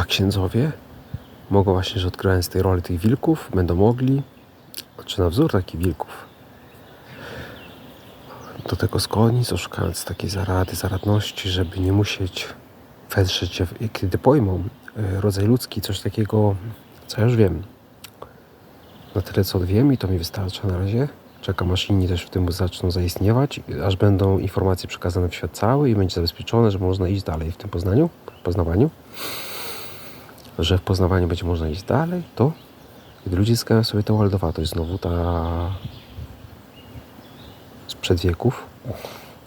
A księdzowie mogą właśnie, że odgrając tej roli tych wilków, będą mogli, czy na wzór takich wilków, do tego skłonić, szukając takiej zarady, zaradności, żeby nie musieć wedrzeć się, kiedy pojmą e, rodzaj ludzki, coś takiego, co ja już wiem. Na tyle, co wiem i to mi wystarcza na razie. Czekam, aż inni też w tym zaczną zaistniewać, aż będą informacje przekazane w świat cały i będzie zabezpieczone, że można iść dalej w tym poznaniu, poznawaniu. Że w poznawaniu będzie można iść dalej, to gdy ludzie zyskają sobie tę waldowatość, znowu ta sprzed wieków,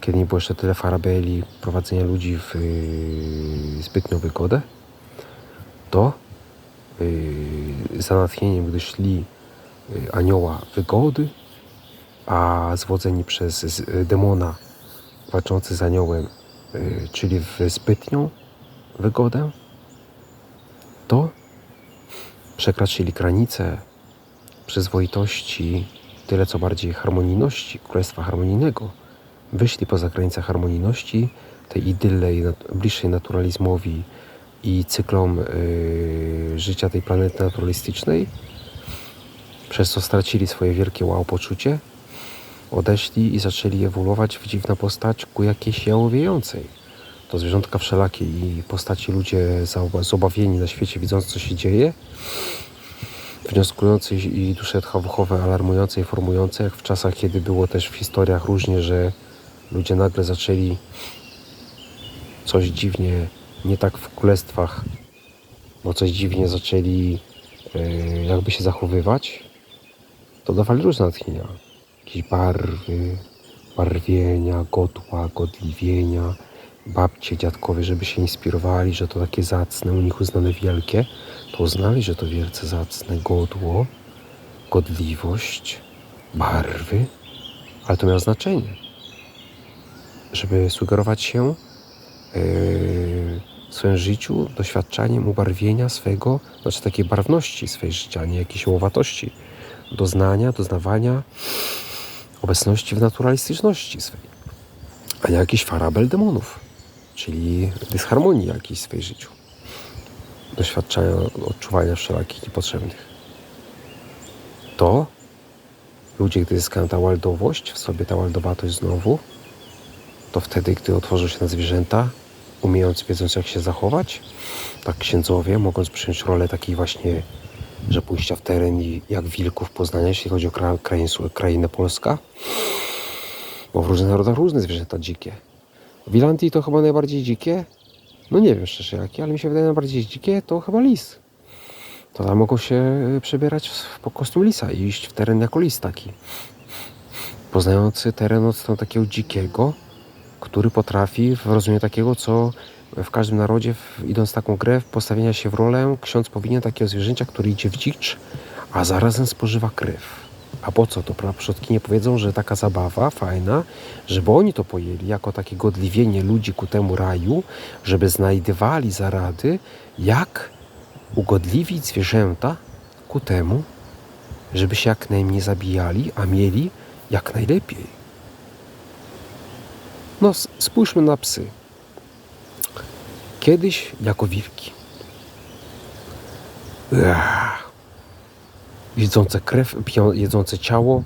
kiedy nie było jeszcze tyle farabeli, prowadzenia ludzi w yy, zbytnią wygodę, to yy, za natchnieniem, gdy szli yy, anioła wygody, a zwodzeni przez z, demona walczący z aniołem, yy, czyli w zbytnią wygodę, to przekraczyli granice przyzwoitości, tyle co bardziej harmonijności, królestwa harmonijnego. Wyszli poza granice harmonijności, tej idylnej, nat- bliższej naturalizmowi i cyklom yy, życia tej planety naturalistycznej, przez co stracili swoje wielkie wow poczucie, odeszli i zaczęli ewoluować w dziwna postać ku jakiejś jałowiejącej. To zwierzątka wszelakie i postaci ludzie zobawieni na świecie, widząc co się dzieje, wnioskujące i dusze tchawuchowe alarmujące, informujące, jak w czasach, kiedy było też w historiach różnie, że ludzie nagle zaczęli coś dziwnie, nie tak w królestwach, bo coś dziwnie zaczęli e, jakby się zachowywać, to dawali różne natchnienia. Jakieś barwy, barwienia, godła, godliwienia, babcie, dziadkowie, żeby się inspirowali, że to takie zacne, u nich uznane wielkie, to uznali, że to wielce zacne godło, godliwość, barwy, ale to miało znaczenie, żeby sugerować się yy, w swoim życiu doświadczaniem ubarwienia swego, znaczy takiej barwności swojej życia, nie jakiejś łowatości, doznania, doznawania obecności w naturalistyczności swej, a nie jakiś farabel demonów, czyli dysharmonii jakiejś w swoim życiu doświadczenia, odczuwania wszelakich niepotrzebnych. To ludzie, gdy zyskają ta waldowość, w sobie ta waldowatość znowu, to wtedy, gdy otworzą się na zwierzęta, umiejąc, wiedząc jak się zachować, tak księdzowie, mogąc przyjąć rolę takiej właśnie, że pójścia w teren i jak wilków poznania, jeśli chodzi o kra, krain, krainę Polska, bo w różnych narodach różne zwierzęta dzikie. W Irlandii to chyba najbardziej dzikie, no nie wiem szczerze jakie, ale mi się wydaje najbardziej dzikie to chyba lis. To tam mogą się y, przebierać w- po kostium lisa i iść w teren jako lis taki. Poznający teren od strony takiego dzikiego, który potrafi w rozumieniu takiego, co w każdym narodzie, w, idąc taką grę, postawienia się w rolę, ksiądz powinien takiego zwierzęcia, który idzie w dzicz, a zarazem spożywa krew. A po co to? Przodkinie powiedzą, że taka zabawa fajna, żeby oni to pojęli jako takie godliwienie ludzi ku temu raju, żeby znajdywali zarady, jak ugodliwić zwierzęta ku temu, żeby się jak najmniej zabijali, a mieli jak najlepiej. No, spójrzmy na psy. Kiedyś jako wilki. Jedzące krew, piją, jedzące ciało,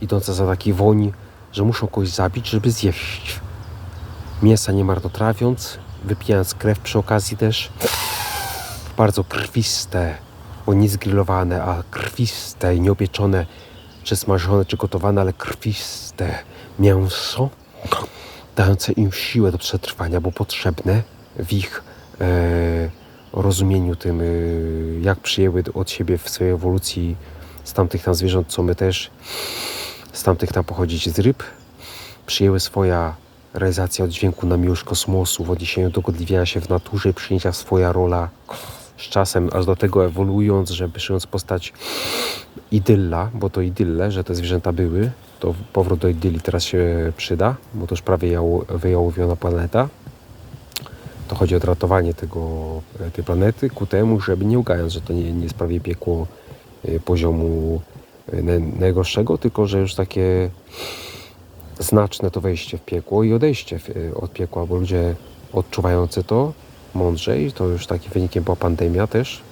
idące za takiej woni, że muszą kogoś zabić, żeby zjeść. Mięsa nie marnotrawiąc, wypijając krew przy okazji też. Bardzo krwiste, bo nie zgrillowane, a krwiste, nieopieczone, czy smażone, czy gotowane, ale krwiste mięso, dające im siłę do przetrwania, bo potrzebne w ich e, rozumieniu tym, e, jak przyjęły od siebie w swojej ewolucji z tamtych tam zwierząt, co my też z tamtych tam pochodzić z ryb, przyjęły swoja realizacja oddźwięku na miłość kosmosu w odniesieniu do godliwienia się w naturze przyjęcia swoja rola z czasem, aż do tego ewoluując, że szyjąc postać idylla, bo to idylle, że te zwierzęta były, to powrót do idylli teraz się przyda, bo to już prawie jał, wyjałowiona planeta. To chodzi o ratowanie tego, e, tej planety ku temu, żeby nie ugając, że to nie, nie jest prawie piekło e, poziomu e, naj- najgorszego, tylko że już takie znaczne to wejście w piekło i odejście od piekła, bo ludzie odczuwający to mądrzej. To już takim wynikiem była pandemia też,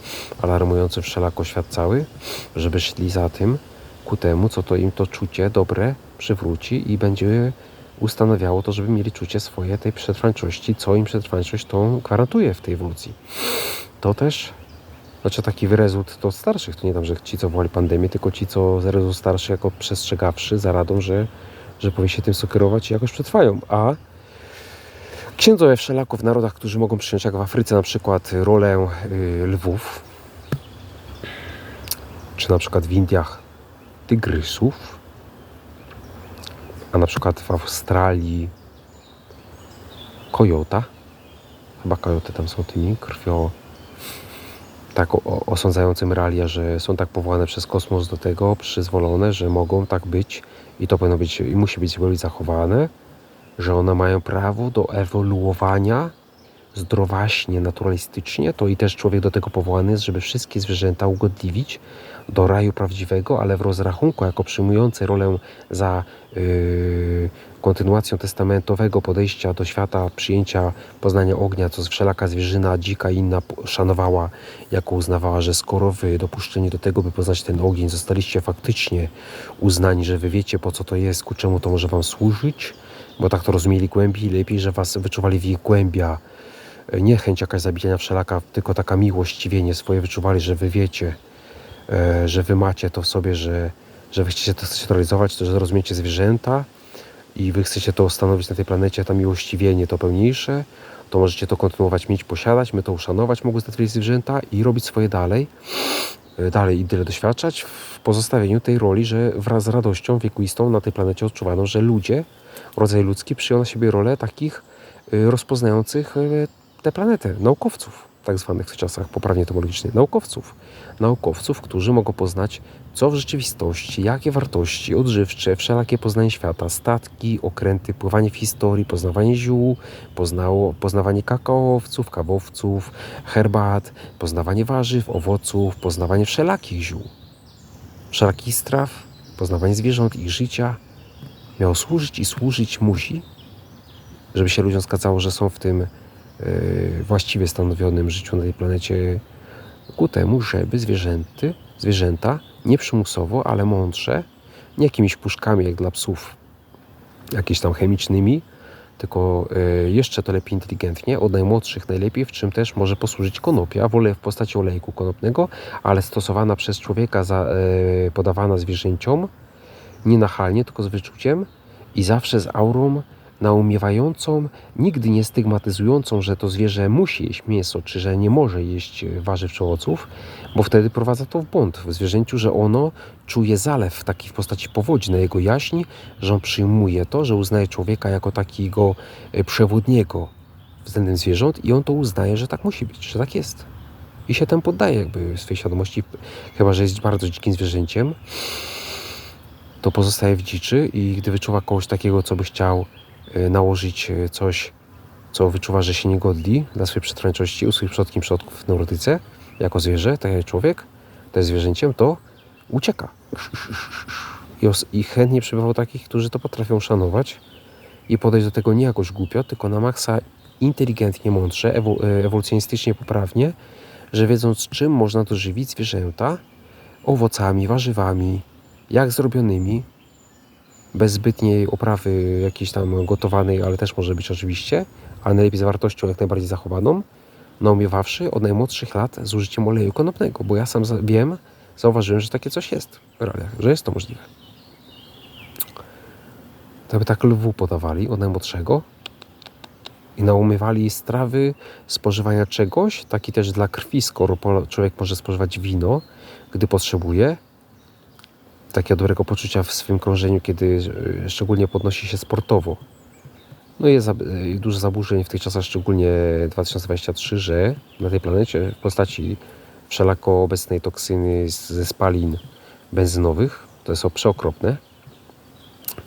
alarmujący wszelako świat cały, żeby szli za tym ku temu, co to im to czucie dobre przywróci i będzie ustanawiało to, żeby mieli czucie swoje tej przetrwańczości, co im przetrwańczość tą gwarantuje w tej ewolucji. To też, znaczy taki rezult to starszych, to nie tam, że ci, co wołali pandemię, tylko ci, co z rezult starszy jako przestrzegawszy za radą, że, że powinni się tym sugerować i jakoś przetrwają. A księdzowie wszelako w narodach, którzy mogą przyjąć, jak w Afryce na przykład, rolę y, lwów, czy na przykład w Indiach tygrysów, a na przykład w Australii kojota, chyba kojoty tam są tymi krwio tak osądzającym realia, że są tak powołane przez kosmos do tego, przyzwolone, że mogą tak być i to powinno być i musi być zachowane, że one mają prawo do ewoluowania zdrowaśnie, naturalistycznie, to i też człowiek do tego powołany jest, żeby wszystkie zwierzęta ugodliwić do raju prawdziwego, ale w rozrachunku, jako przyjmujący rolę za yy, kontynuacją testamentowego podejścia do świata, przyjęcia poznania ognia, co wszelaka zwierzyna, dzika i inna szanowała, jako uznawała, że skoro wy dopuszczeni do tego, by poznać ten ogień, zostaliście faktycznie uznani, że wy wiecie po co to jest, ku czemu to może wam służyć, bo tak to rozumieli głębiej, lepiej, że was wyczuwali w ich głębia, nie chęć jakaś zabijania wszelaka, tylko taka miłość, wienie swoje. Wyczuwali, że wy wiecie, e, że wy macie to w sobie, że, że wy chcecie to, chcecie to realizować, to, że rozumiecie zwierzęta i wy chcecie to stanowić na tej planecie, ta miłościwienie to pełniejsze, to możecie to kontynuować, mieć, posiadać, my to uszanować, mogą zatwierdzić zwierzęta i robić swoje dalej, e, dalej i tyle doświadczać w pozostawieniu tej roli, że wraz z radością wiekuistą na tej planecie odczuwano, że ludzie, rodzaj ludzki przyjął na siebie rolę takich e, rozpoznających tę planetę, naukowców, tak zwanych w czasach poprawnie etymologicznie, naukowców. Naukowców, którzy mogą poznać, co w rzeczywistości, jakie wartości odżywcze, wszelakie poznanie świata, statki, okręty, pływanie w historii, poznawanie ziół, poznało, poznawanie kakaowców, kawowców, herbat, poznawanie warzyw, owoców, poznawanie wszelakich ziół, wszelakich straw, poznawanie zwierząt, ich życia. Miało służyć i służyć musi, żeby się ludziom zgadzało, że są w tym właściwie stanowionym życiu na tej planecie ku temu, żeby zwierzęty, zwierzęta nie przymusowo, ale mądrze, nie jakimiś puszkami jak dla psów, jakimiś tam chemicznymi, tylko e, jeszcze to lepiej inteligentnie, od najmłodszych najlepiej, w czym też może posłużyć konopia, w postaci olejku konopnego, ale stosowana przez człowieka, za, e, podawana zwierzęciom, nie nachalnie, tylko z wyczuciem i zawsze z aurą naumiewającą, nigdy nie stygmatyzującą, że to zwierzę musi jeść mięso, czy że nie może jeść warzyw czy owoców, bo wtedy prowadza to w błąd w zwierzęciu, że ono czuje zalew taki w postaci powodzi na jego jaźni, że on przyjmuje to, że uznaje człowieka jako takiego e, przewodniego względem zwierząt i on to uznaje, że tak musi być, że tak jest. I się temu poddaje jakby swojej świadomości, chyba że jest bardzo dzikim zwierzęciem, to pozostaje w dziczy i gdy wyczuwa kogoś takiego, co by chciał nałożyć y, coś, co wyczuwa, że się nie godzi dla swojej przetrwańczości u swoich przodków przodków w neurotyce, jako zwierzę, tak jak człowiek, to jest zwierzęciem, to ucieka. I, chętnie przybywało takich, którzy to potrafią szanować i podejść do tego nie jakoś głupio, tylko na maksa inteligentnie, mądrze, ewo- y, ewolucjonistycznie poprawnie, że wiedząc czym można to żywić zwierzęta, owocami, warzywami, jak zrobionymi, bez zbytniej oprawy jakiejś tam gotowanej, ale też może być oczywiście, ale najlepiej z wartością jak najbardziej zachowaną, naumiewawszy od najmłodszych lat z użyciem oleju konopnego, bo ja sam wiem, zauważyłem, że takie coś jest w realiach, że jest to możliwe. To by tak lwu podawali od najmłodszego i naumiewali strawy spożywania czegoś, taki też dla krwi, skoro człowiek może spożywać wino, gdy potrzebuje, takiego dobrego poczucia w swoim krążeniu, kiedy e, szczególnie podnosi się sportowo. No i jest e, dużo zaburzeń w tych czasach, szczególnie 2023, że na tej planecie w postaci wszelako obecnej toksyny ze spalin benzynowych, to jest przeokropne,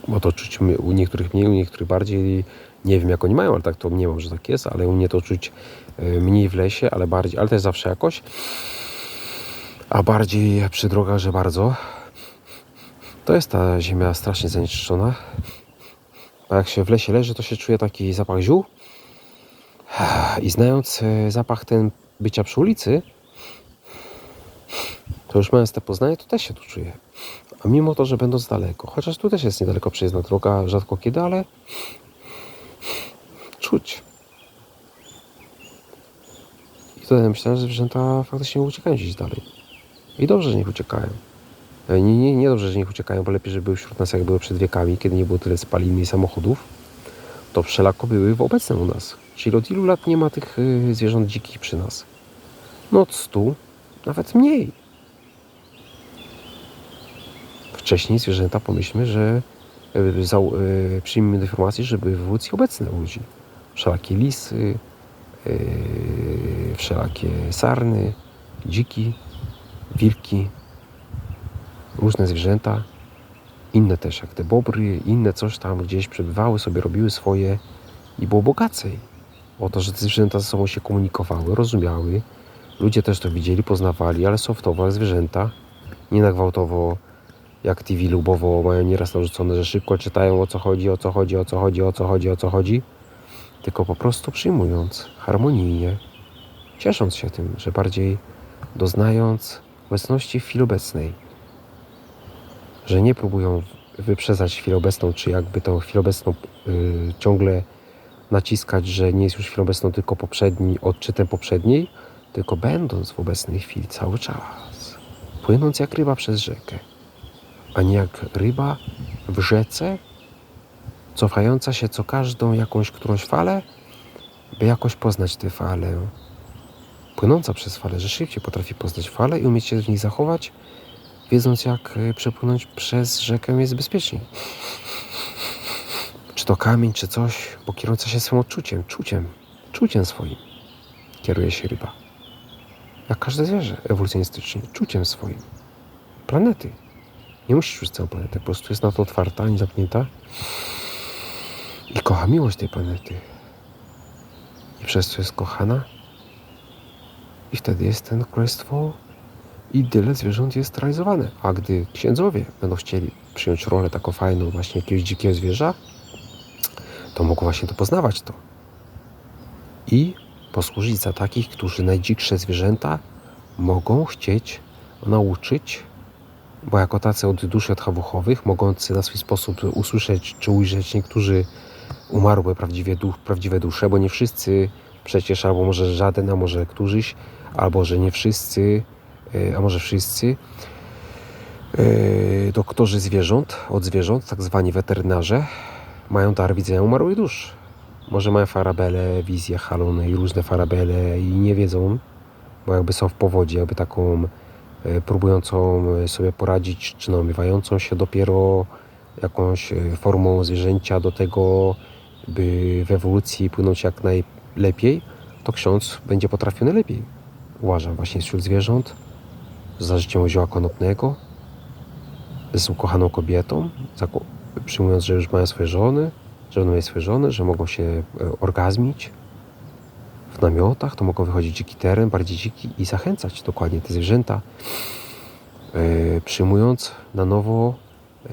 bo to czuć u niektórych mniej, u niektórych bardziej, nie wiem jak oni mają, ale tak to nie mam, że tak jest, ale u mnie to czuć e, mniej w lesie, ale bardziej, ale też zawsze jakoś, a bardziej przy drogach, że bardzo, to jest ta ziemia strasznie zanieczyszczona. A jak się w lesie leży, to się czuje taki zapach ziół. I znając e, zapach ten bycia przy ulicy, to już mając te poznanie, to też się tu czuję. A mimo to, że będąc daleko, chociaż tu też jest niedaleko przejezdna droga, rzadko kiedy, ale czuć. I wtedy myślałem, że zwierzęta faktycznie uciekają gdzieś dalej. I dobrze, że niech uciekają. E, Nie, nie, nie dobrze, że niech uciekają, bo lepiej, żeby były wśród nas, jak były przed wiekami, kiedy nie było tyle spalin i samochodów. To wszelako były obecne u nas. Czyli od ilu lat nie ma tych y, zwierząt dzikich przy nas? No od stu, nawet mniej. Wcześniej zwierzęta, pomyślmy, że y, zau- y, przyjmijmy do że były w ewolucji obecne u ludzi. Wszelakie lisy, y, wszelakie sarny, dziki, wilki, różne zwierzęta, inne też jak te bobry, inne coś tam gdzieś przebywały, sobie robiły swoje i było bogacej. O to, że te zwierzęta ze sobą się komunikowały, rozumiały. Ludzie też to widzieli, poznawali, ale softowo zwierzęta, nie na gwałtowo, jak TV lubowo mają nieraz narzucone, że szybko czytają o co chodzi, o co chodzi, o co chodzi, o co chodzi, o co chodzi, tylko po prostu przyjmując harmonijnie, ciesząc się tym, że bardziej doznając obecności w chwili obecnej, że nie próbują wyprzedzać chwilę obecną, czy jakby tą chwilę obecną y, ciągle naciskać, że nie jest już chwilą obecną tylko poprzedni, odczytem poprzedniej, tylko będąc w obecnej chwili cały czas, płynąc jak ryba przez rzekę, a nie jak ryba w rzece, cofająca się co każdą jakąś którąś falę, by jakoś poznać tę falę. Płynąca przez falę, że szybciej potrafi poznać falę i umieć się w nich zachować, wiedząc jak y, przepłynąć przez rzekę jest bezpieczniej. Czy to kamień, czy coś, bo kierująca się swoim odczuciem, czuciem, czuciem swoim kieruje się ryba. Jak każde zwierzę ewolucjonistycznie, czuciem swoim. Planety. Nie musisz czuć całą planetę, po prostu jest na to otwarta, a nie zamknięta i kocha miłość tej planety. I przez co jest kochana i wtedy jest ten królestwo i tyle zwierząt jest realizowane. A gdy księdzowie będą chcieli przyjąć rolę taką fajną właśnie jakiegoś dzikiego zwierza, to mogą właśnie to poznawać to. I posłużyć za takich, którzy najdziksze zwierzęta mogą chcieć nauczyć, bo jako tacy od duszy odchawuchowych, mogący na swój sposób usłyszeć czy ujrzeć niektórzy umarłe prawdziwie duch, prawdziwe dusze, bo nie wszyscy przecież, albo może żaden, a może któryś, albo że nie wszyscy, a może wszyscy, y, doktorzy zwierząt, od zwierząt, tak zwani weterynarze, mają dar widzenia umarłych dusz. Może mają farabele, wizje, halony i różne farabele i nie wiedzą, bo jakby są w powodzie, jakby taką e, próbującą e, sobie poradzić, czy naomiewającą się dopiero jakąś e, formą zwierzęcia do tego, by w ewolucji płynąć jak najlepiej, to ksiądz będzie potrafił najlepiej. Uważam właśnie wśród zwierząt, za życiem zioła konopnego, z ukochaną kobietą, przyjmując, że już mają swoje żony, że będą mieć swoje żony, że mogą się e, orgazmić w namiotach, to mogą wychodzić dziki teren, bardziej dziki i zachęcać dokładnie te zwierzęta, e, przyjmując na nowo e,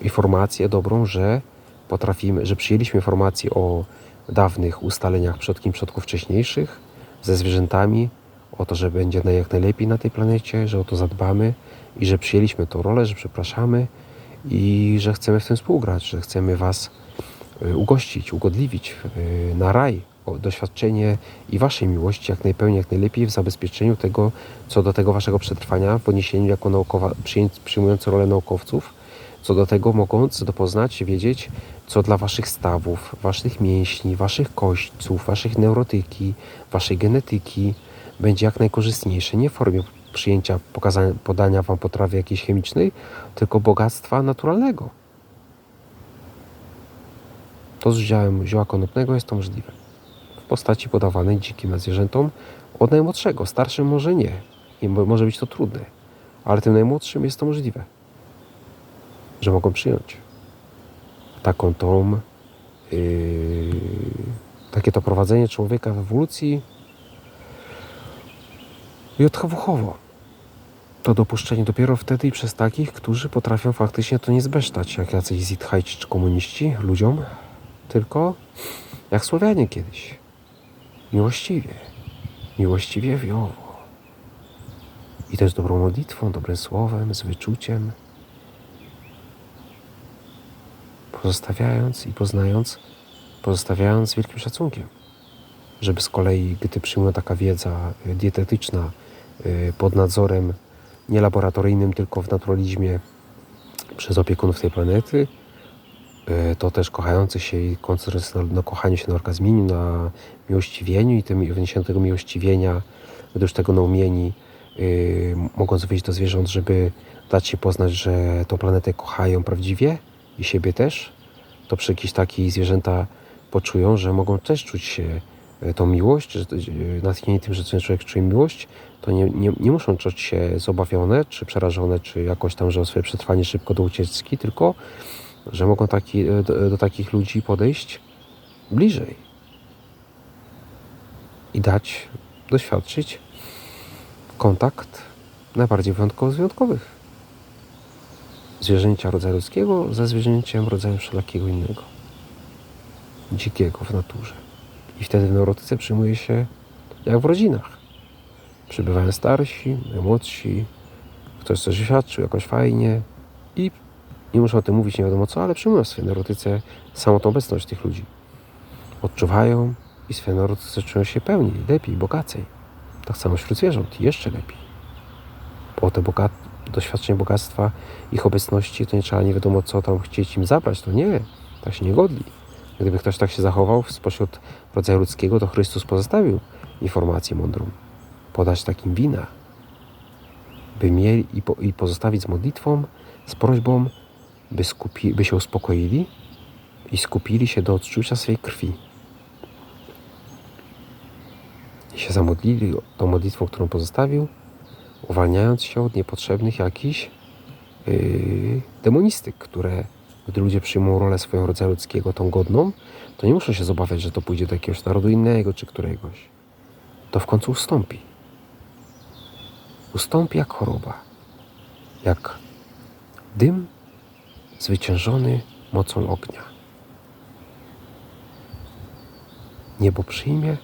informację dobrą, że potrafimy, że przyjęliśmy informację o dawnych ustaleniach przodkim, przodków wcześniejszych ze zwierzętami, o to, że będzie jak najlepiej na tej planecie, że o to zadbamy i że przyjęliśmy tą rolę, że przepraszamy i że chcemy w tym współgrać, że chcemy Was y, ugościć, ugodliwić y, na raj, doświadczenie i Waszej miłości jak najpełniej, jak najlepiej w zabezpieczeniu tego, co do tego Waszego przetrwania, w odniesieniu jako naukowa, przyjmując rolę naukowców, co do tego mogąc dopoznać, wiedzieć, co dla Waszych stawów, Waszych mięśni, Waszych kośćców, Waszych neurotyki, Waszej genetyki będzie jak najkorzystniejsze. Nie w formie przyjęcia, podania Wam potrawy jakiejś chemicznej, tylko bogactwa naturalnego. To z udziałem zioła konopnego jest to możliwe. W postaci podawanej dzikim zwierzętom od najmłodszego. Starszym może nie. I mo- może być to trudne. Ale tym najmłodszym jest to możliwe. Że mogą przyjąć taką tą yy, takie to prowadzenie człowieka w ewolucji i odchowuchowo. To dopuszczenie dopiero wtedy i przez takich, którzy potrafią faktycznie to nie zbesztać, jak jacyś zithajci czy komuniści ludziom, tylko Jak Słowianie kiedyś. Miłościwie. Miłościwie wioło. I też dobrą modlitwą, dobrym słowem, z wyczuciem. Pozostawiając i poznając, pozostawiając wielkim szacunkiem. Żeby z kolei, gdy przyjmuje taka wiedza dietetyczna pod nadzorem nie laboratoryjnym, tylko w naturalizmie przez opiekunów tej planety, y, to też kochający się i się na, na kochaniu się, na orgazmieniu, na miłościwieniu i tym wniesieniu tego miłościwienia, już tego naumieni, yy, mogąc wyjść do zwierząt, żeby dać się poznać, że tą planetę kochają prawdziwie i siebie też, to przy jakiejś takiej zwierzęta poczują, że mogą też czuć się tą miłość, że yy, natchnieni tym, że ten człowiek czuje miłość, to nie, nie, nie muszą czuć się zobawione, czy przerażone, czy jakoś tam, że o swoje przetrwanie szybko do ucieczki, tylko że mogą taki, do, do takich ludzi podejść bliżej i dać doświadczyć kontakt najbardziej wyjątkowy z wyjątkowych. Zwierzęcia rodzaju ludzkiego ze zwierzęciem rodzaju wszelakiego innego. Dzikiego w naturze. I wtedy w neurotyce przyjmuje się jak w rodzinach. Przybywają starsi, młodsi, ktoś coś świadczył jakoś fajnie i nie muszą o tym mówić nie wiadomo co, ale przyjmują w swojej neurotyce samą tą obecność tych ludzi. Odczuwają i w swojej neurotyce czują się pełniej, lepiej, bogacej. Tak samo wśród zwierząt, jeszcze lepiej. Bo te boga... doświadczenie bogactwa ich obecności to nie trzeba nie wiadomo co tam chcieć im zabrać, to nie, tak się nie godli. Gdyby ktoś tak się zachował spośród rodzaju ludzkiego, to Chrystus pozostawił informację mądrą. Podać takim wina, by mieli i, po, i pozostawić z modlitwą, z prośbą, by, skupi, by się uspokoili i skupili się do odczucia swej krwi. I się zamodlili tą modlitwą, którą pozostawił, uwalniając się od niepotrzebnych jakichś yy, demonistyk, które gdy ludzie przyjmą rolę swojego rodzaju ludzkiego, tą godną, to nie muszą się zobawiać, że to pójdzie do jakiegoś narodu innego czy któregoś. To w końcu ustąpi. Ustąpi jak choroba, jak dym zwyciężony mocą ognia. Niebo przyjmie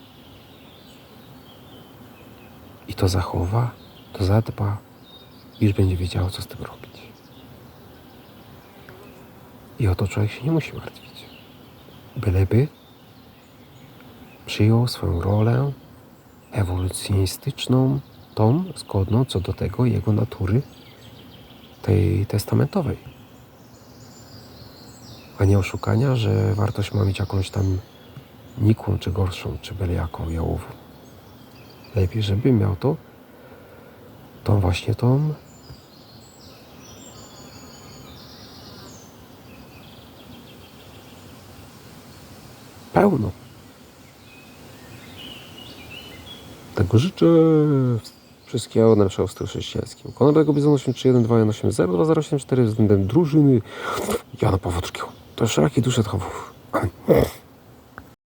i to zachowa, to zadba, iż będzie wiedziało, co z tym robić. I o to człowiek się nie musi martwić. Byleby przyjął swoją rolę ewolucjonistyczną, tą zgodną co do tego jego natury tej testamentowej. A nie oszukania, że wartość ma mieć jakąś tam nikłą, czy gorszą, czy byle jaką jałową. Lepiej, żeby miał to tą właśnie tą pełną. Tego życzę wszystkiego najlepszego w stylu chrześcijańskim. Konradego Bizon 8312180 względem drużyny Jana II. To szerokie dusze Tchowów. Amen.